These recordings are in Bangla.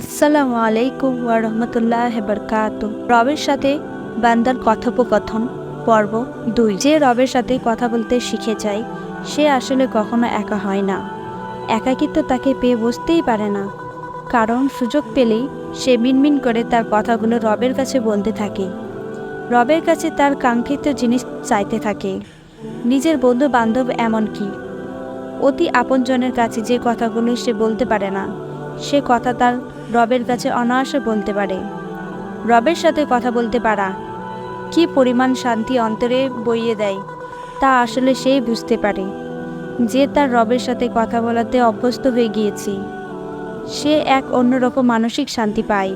আসসালামু আলাইকুম ওয়া রহমতুল্লাহ বরকাত রবের সাথে বান্দার কথোপকথন, পর্ব দুই। যে রবের সাথে কথা বলতে শিখে যায়, সে আসলে কখনো একা হয় না। একাকিত্ব তাকে পেয়ে বসতেই পারে না। কারণ সুযোগ পেলেই সে মিনমিন করে তার কথাগুলো রবের কাছে বলতে থাকে। রবের কাছে তার কাঙ্ক্ষিত জিনিস চাইতে থাকে। নিজের বন্ধু বান্ধব এমনকি অতি আপনজনের কাছে যে কথাগুলো সে বলতে পারে না, সে কথা তার রবের কাছে অনায়াসে বলতে পারে। রবের সাথে কথা বলতে পারা। কি পরিমাণ শান্তি অন্তরে বইয়ে দেয়, তা আসলে সেই বুঝতে পারে। যে তার রবের সাথে কথা বলাতে অভ্যস্ত হয়ে গিয়েছে। সে এক অন্যরকম মানসিক শান্তি পায়।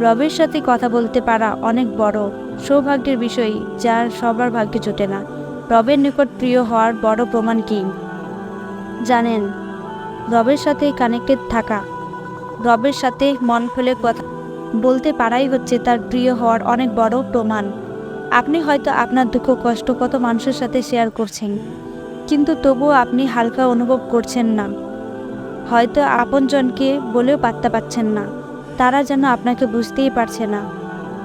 রবের সাথে কথা বলতে পারা অনেক বড় সৌভাগ্যের বিষয় যার সবার ভাগ্যে জোটে না। রবের নিকট প্রিয় হওয়ার বড় প্রমাণ কি? জানেন, রবের সাথে কানেক্টেড থাকা রবের সাথে মন খুলে কথা বলতে পারাই হচ্ছে তার প্রিয় হওয়ার অনেক বড় প্রমাণ। আপনি হয়তো আপনার দুঃখ, কষ্ট কত মানুষের সাথে শেয়ার করছেন, কিন্তু তবুও আপনি হালকা অনুভব করছেন না। হয়তো আপনজনকে বলেও পাত্তা পাচ্ছেন না, তারা যেন আপনাকে বুঝতেই পারছে না।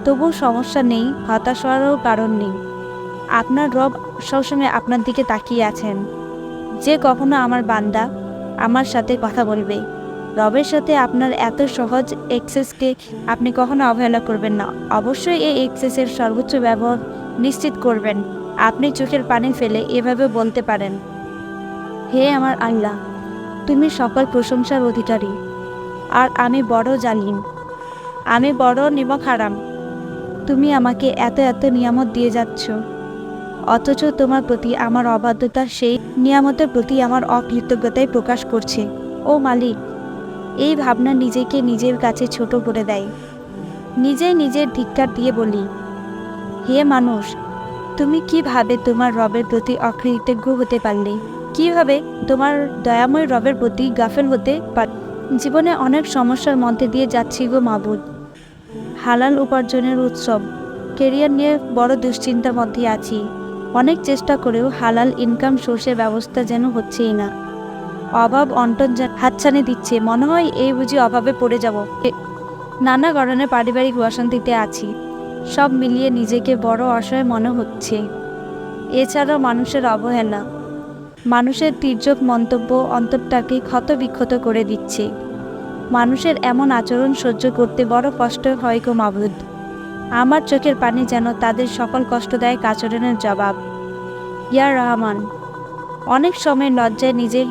তবু সমস্যা নেই, হতাশ হওয়ারও কারণ নেই। আপনার রব সবসময় আপনার দিকে তাকিয়ে আছেন। যে কখনো আমার বান্দা আমার সাথে কথা বলবে। রবের সাথে আপনার এত সহজ এক্সেসকে আপনি কখনো অবহেলা করবেন না। অবশ্যই এই এক্সেসের সর্বোচ্চ ব্যবহার নিশ্চিত করবেন। আপনি চোখের পানি ফেলে এভাবে বলতে পারেন, হে আমার আল্লাহ, তুমি সকল প্রশংসার অধিকারী, আর আমি বড় জালিম, আমি বড় নিমক হারাম। তুমি আমাকে এত এত নিয়ামত দিয়ে যাচ্ছ, অথচ তোমার প্রতি আমার অবাধ্যতা সেই নিয়ামতের প্রতি আমার অকৃতজ্ঞতাই প্রকাশ করছে। ও মালিক এই ভাবনা নিজেকে নিজের কাছে ছোট করে দেয়। নিজেই নিজের ধিক্কার দিয়ে বলি, হে মানুষ, তুমি কীভাবে তোমার রবের প্রতি অকৃতজ্ঞ হতে পারলে? কীভাবে তোমার দয়াময় রবের প্রতি গাফেল হতে পার জীবনে অনেক সমস্যার মধ্যে দিয়ে যাচ্ছি গো মাবুদ। হালাল উপার্জনের উৎসব, কেরিয়ার নিয়ে বড় দুশ্চিন্তার মধ্যে আছি। অনেক চেষ্টা করেও হালাল ইনকাম, সোর্সের ব্যবস্থা যেন হচ্ছেই না। অভাব অন্টন হাতছানি দিচ্ছে। মনে হয় এই বুঝি অভাবে পড়ে যাব। নানা কারণে পারিবারিক অশান্তিতে আছি। সব মিলিয়ে নিজেকে বড় অসহায় মনে হচ্ছে। এছাড়াও মানুষের অবহেলা। মানুষের তীর্যক মন্তব্য অন্তরটাকে ক্ষত বিক্ষত করে দিচ্ছে। মানুষের এমন আচরণ সহ্য করতে বড় কষ্ট হয় গো মাবুদ। আমার চোখের পানি যেন তাদের সকল কষ্টদায়ক আচরণের জবাব। ইয়া রহমান, অনেক সময় লজ্জায় নিজের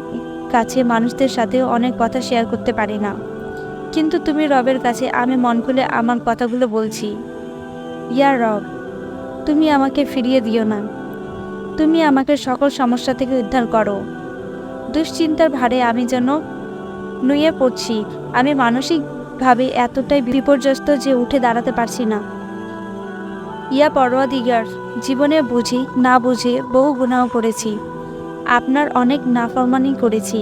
কাছে মানুষদের সাথেও অনেক কথা শেয়ার করতে পারি না। কিন্তু তুমি রবের কাছে আমি মন খুলে আমার কথাগুলো বলছি। ইয়া রব, তুমি আমাকে ফিরিয়ে দিও না। তুমি আমাকে সকল সমস্যা থেকে উদ্ধার করো। দুশ্চিন্তার ভারে আমি যেন নুয়ে পড়ছি। আমি মানসিকভাবে এতটাই বিপর্যস্ত যে উঠে দাঁড়াতে পারছি না। ইয়া পরোয়া দিগার জীবনে বুঝি, না বুঝে বহু গুণাও করেছি। আপনার অনেক নাফরমানি করেছি।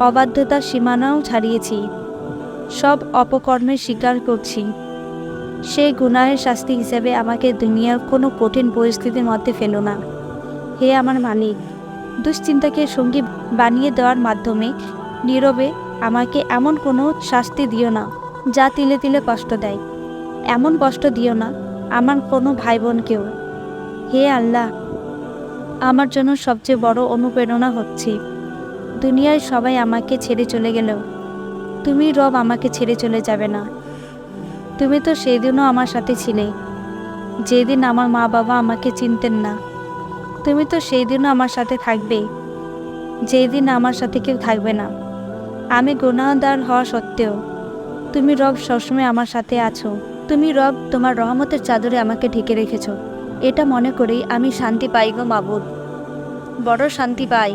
অবাধ্যতার সীমানাও ছাড়িয়েছি। সব অপকর্মের স্বীকার করছি। সেই গুনাহের শাস্তি হিসেবে আমাকে দুনিয়ার কোনো কঠিন পরিস্থিতির মধ্যে ফেলো না। হে আমার মালিক, দুশ্চিন্তাকে সঙ্গী বানিয়ে দেওয়ার মাধ্যমে নীরবে আমাকে এমন কোনো শাস্তি দিও না, যা তিলে তিলে কষ্ট দেয়। এমন কষ্ট দিও না, আমার কোনো ভাই বোনকেও হে আল্লাহ আমার জন্য সবচেয়ে বড় অনুপ্রেরণা হচ্ছে। দুনিয়ায় সবাই আমাকে ছেড়ে চলে গেলেও তুমি রব আমাকে ছেড়ে চলে যাবে না। তুমি তো সেই দিনও আমার সাথে ছিলে। যেদিন আমার মা বাবা আমাকে চিনতেন না, তুমি তো সেই দিনও আমার সাথে থাকবে। যেই দিন আমার সাথে কেউ থাকবে না। আমি গুণাহদার হওয়া সত্ত্বেও তুমি রব সবসময় আমার সাথে আছো। তুমি রব তোমার রহমতের চাদরে আমাকে ঢেকে রেখেছো। এটা মনে করেই আমি শান্তি পাই গো মাবুদ। বড় শান্তি পাই।